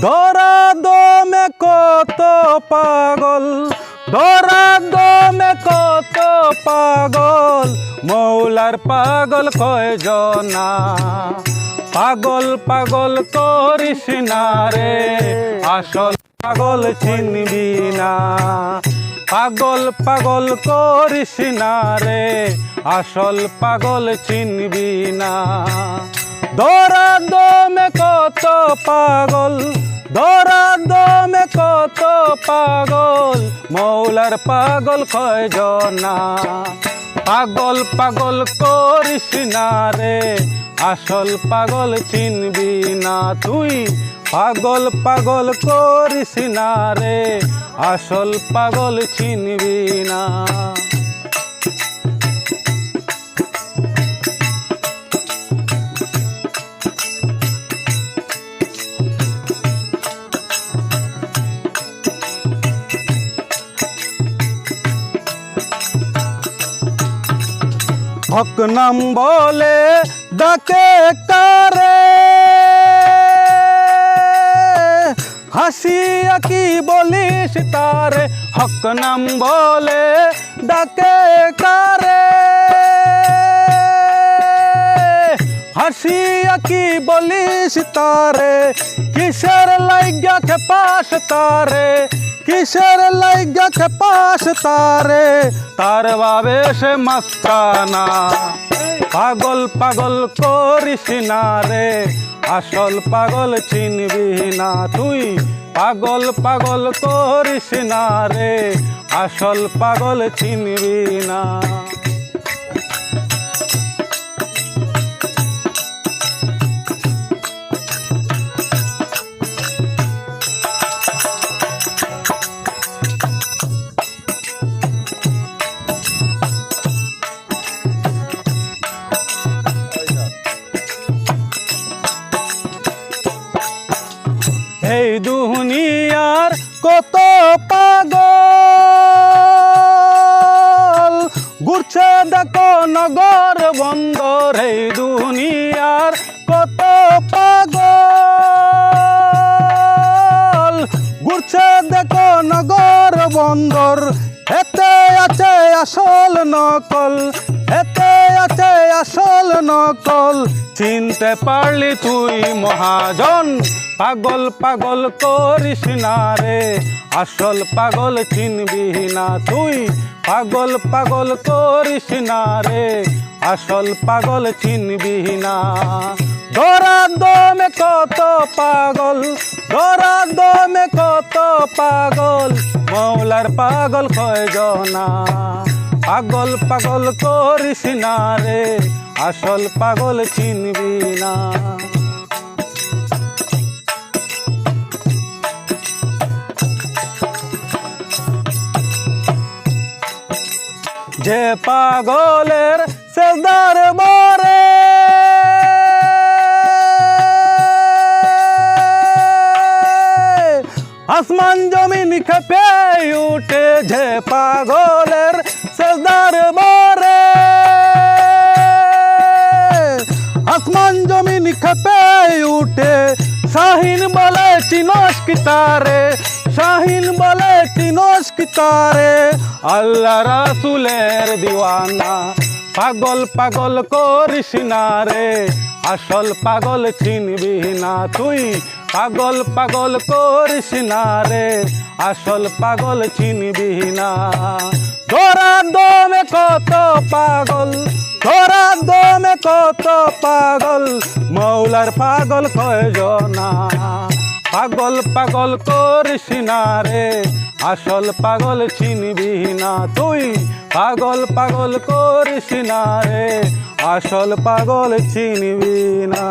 ধরা দমে কত পাগল ধরা দমে কত পাগল, মৌলার পাগল কয়জনা? পাগল পাগল করিস না রে, আসল পাগল চিনবি না। পাগল পাগল করিস না রে, আসল পাগল চিনবি না। দমে কত পাগল দমে কত পাগল, মৌলার পাগল কয়জনা? পাগল পাগল করিস না রে, আসল পাগল চিনবি না তুই। পাগল পাগল করিস না রে, আসল পাগল চিনবি না। হক নাম বলে ডাকে কারে। হাসিয়া কি বলিস তারে, হক নাম বলে ডাকে কারে। হাসিয়া কি বলিস তারে, কিসের লাইগা খেপাস তারে কিসের লাইগা খেপাস তারে? তার বাবে সে মাস্তানা। পাগল পাগল করিস না রে। আসল পাগল চিনবি না তুই। পাগল পাগল করিস না রে। আসল পাগল চিনবি না। এই দুনিয়ার কত পাগল? ঘুরছে দেখো নগর বন্দর, এই দুনিয়ার কত পাগল? ঘুরছে দেখো নগর বন্দর, এতে আছে আসল নকল। এতে আছে আসল নকল। চিনতে পারলি তুই মহাজন, পাগল পাগল করিস না রে। আসল পাগল চিনবি না তুই, পাগল পাগল করিস না রে। আসল পাগল চিনবি না। দরা দমে কত পাগল দরা দমে কত পাগল। মৌলার পাগল কয়জনা? পাগল পাগল করিস না রে, আসল পাগল চিনবি না। যে পাগলের সেদার বরে, আসমান জমিন খেপে উঠে যে পাগলের সেদার বরে আসমান জমিন খেপে উঠে, শাহিন বলে চিনস কি তারে? শাহিন বলে চিনস কি তারে? আল্লাহ রাসুলের দিওয়ানা, পাগল পাগল করিস না রে। আসল পাগল চিনবি না তুই, পাগল পাগল করিস না রে। আসল পাগল চিনবি না। কত পাগল? ধরা দমে কত পাগল? মৌলার পাগল কয়জনা? পাগল পাগল করিস না রে, আসল পাগল চিনবি না তুই। পাগল পাগল করিস না রে, আসল পাগল চিনবি না।